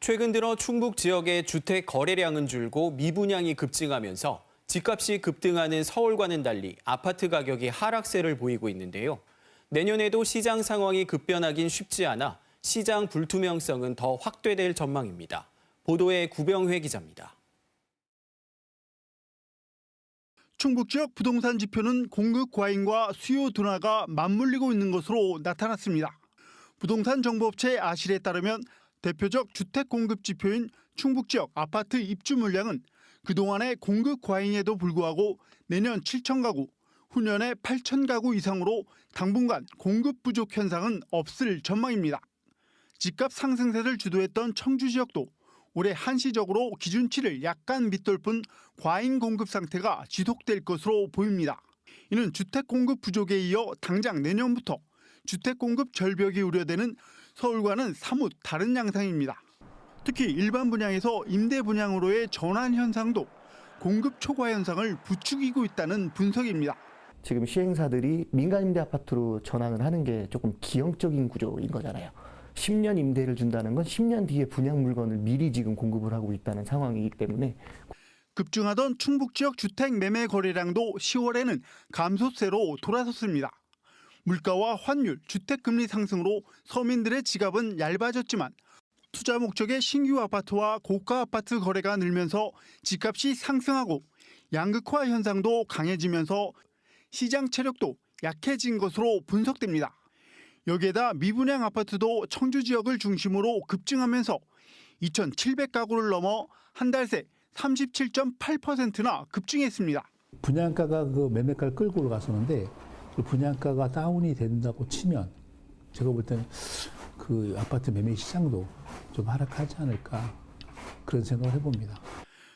최근 들어 충북 지역의 주택 거래량은 줄고 미분양이 급증하면서 집값이 급등하는 서울과는 달리 아파트 가격이 하락세를 보이고 있는데요. 내년에도 시장 상황이 급변하긴 쉽지 않아 시장 불투명성은 더 확대될 전망입니다. 보도에 구병회 기자입니다. 충북 지역 부동산 지표는 공급 과잉과 수요 둔화가 맞물리고 있는 것으로 나타났습니다. 부동산 정보업체 아실에 따르면 대표적 주택 공급 지표인 충북 지역 아파트 입주 물량은 그동안의 공급 과잉에도 불구하고 내년 7천 가구, 후년에 8천 가구 이상으로 당분간 공급 부족 현상은 없을 전망입니다. 집값 상승세를 주도했던 청주 지역도 올해 한시적으로 기준치를 약간 밑돌 뿐 과잉 공급 상태가 지속될 것으로 보입니다. 이는 주택 공급 부족에 이어 당장 내년부터 주택 공급 절벽이 우려되는 서울과는 사뭇 다른 양상입니다. 특히 일반 분양에서 임대 분양으로의 전환 현상도 공급 초과 현상을 부추기고 있다는 분석입니다. 지금 시행사들이 민간 임대 아파트로 전환을 하는 게 조금 기형적인 구조인 거잖아요. 10년 임대를 준다는 건 10년 뒤에 분양 물건을 미리 지금 공급을 하고 있다는 상황이기 때문에 급증하던 충북 지역 주택 매매 거래량도 10월에는 감소세로 돌아섰습니다. 물가와 환율, 주택 금리 상승으로 서민들의 지갑은 얇아졌지만 투자 목적의 신규 아파트와 고가 아파트 거래가 늘면서 집값이 상승하고 양극화 현상도 강해지면서 시장 체력도 약해진 것으로 분석됩니다. 여기에다 미분양 아파트도 청주 지역을 중심으로 급증하면서 2,700가구를 넘어 한 달 새 37.8%나 급증했습니다. 분양가가 그 매매가를 끌고 올라갔었는데 그 분양가가 다운이 된다고 치면 제가 볼 때는 그 아파트 매매 시장도 좀 하락하지 않을까 그런 생각을 해봅니다.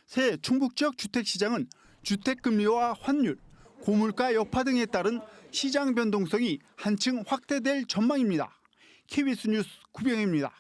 새 충북 지역 주택 시장은 주택 금리와 환율, 고물가 여파 등에 따른 시장 변동성이 한층 확대될 전망입니다. KBS 뉴스 구병입니다.